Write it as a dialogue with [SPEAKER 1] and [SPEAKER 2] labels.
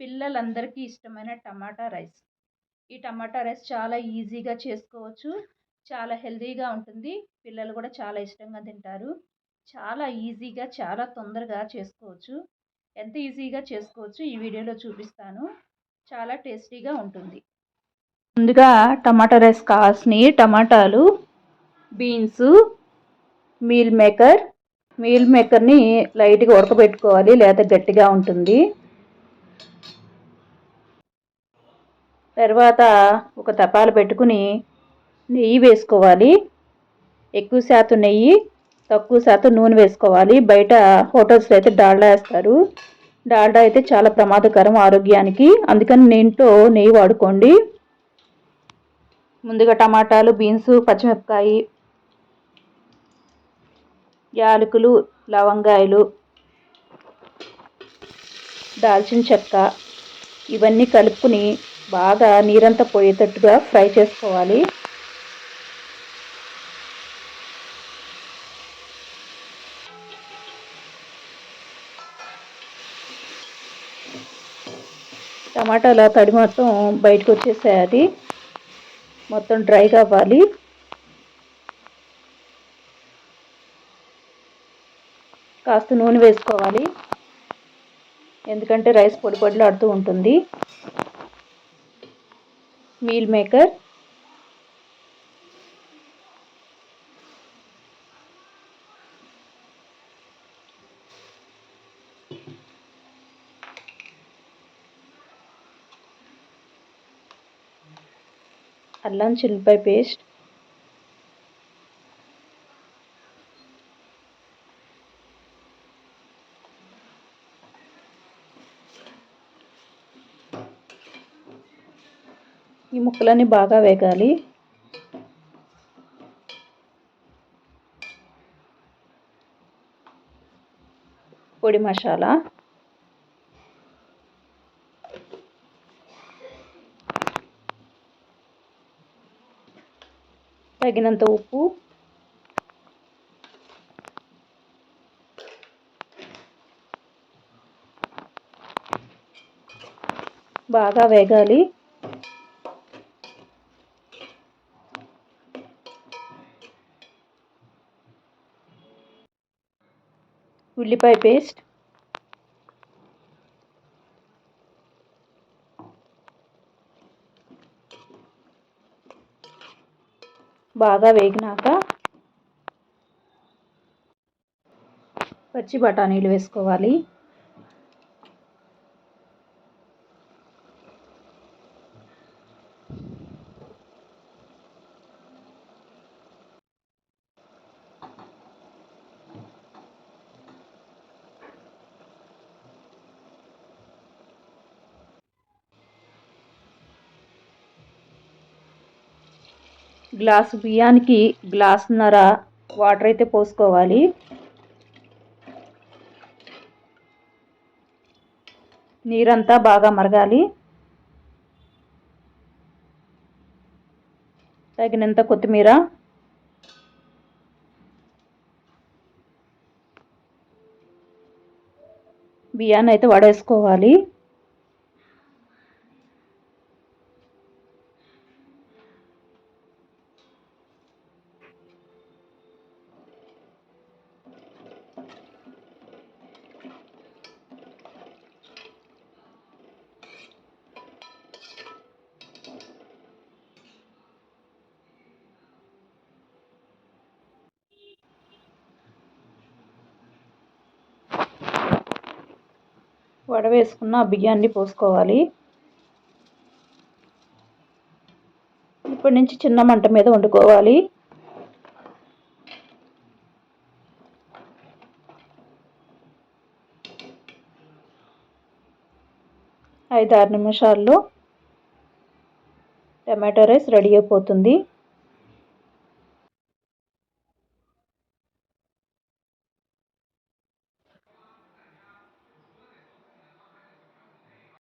[SPEAKER 1] పిల్లలందరికీ ఇష్టమైన టమాటా రైస్. ఈ టమాటా రైస్ చాలా ఈజీగా చేసుకోవచ్చు. చాలా హెల్తీగా ఉంటుంది. పిల్లలు కూడా చాలా ఇష్టంగా తింటారు. చాలా ఈజీగా చాలా తొందరగా చేసుకోవచ్చు. ఎంత ఈజీగా చేసుకోవచ్చు ఈ వీడియోలో చూపిస్తాను. చాలా టేస్టీగా ఉంటుంది. ముందుగా టమాటా రైస్ కావాల్సినవి టమాటాలు బీన్స్ మీల్ మేకర్. మీల్ మేకర్ని లైట్గా ఉడకబెట్టుకోవాలి లేదా గట్టిగా ఉంటుంది. తర్వాత ఒక తపాలు పెట్టుకుని నెయ్యి వేసుకోవాలి. ఎక్కువ శాతం నెయ్యి తక్కువ శాతం నూనె వేసుకోవాలి. బయట హోటల్స్లో అయితే డాల్డా వేస్తారు. డాల్డా అయితే చాలా ప్రమాదకరం ఆరోగ్యానికి. అందుకని నేంట్లో నెయ్యి వాడుకోండి. ముందుగా టమాటాలు బీన్స్ పచ్చిమిరపకాయ యాలకులు లవంగాయలు దాల్చిన చెక్క ఇవన్నీ కలుపుకుని బాగా నీరంతా పోయేటట్టుగా ఫ్రై చేసుకోవాలి. టమాటాల తడి మొత్తం బయటకు వచ్చేసేయాలి మొత్తం డ్రై కావాలి కాస్త నూనె వేసుకోవాలి. ఎందుకంటే రైస్ పొడి పొడిలాడుతూ ఉంటుంది. మీల్ మేకర్ అల్లం చిల్లిపాయ పేస్ట్ ఈ ముక్కలన్నీ బాగా వేగాలి. పొడి మసాలా. తగినంత ఉప్పు. బాగా వేగాలి. ఉల్లిపాయ పేస్ట్. బాగా వేగినాక పచ్చి బఠానీలు వేసుకోవాలి. గ్లాసు బియ్యానికి గ్లాసున్నర వాటర్ అయితే పోసుకోవాలి. నీరంతా బాగా మరగాలి. తగినంత కొత్తిమీర. బియ్యాన్ని అయితే వడేసుకోవాలి. వడవేసుకున్న బియ్యాన్ని పోసుకోవాలి. ఇప్పటి నుంచి చిన్న మంట మీద వండుకోవాలి. ఐదు ఆరు నిమిషాల్లో టమాటో రైస్ రెడీ అయిపోతుంది.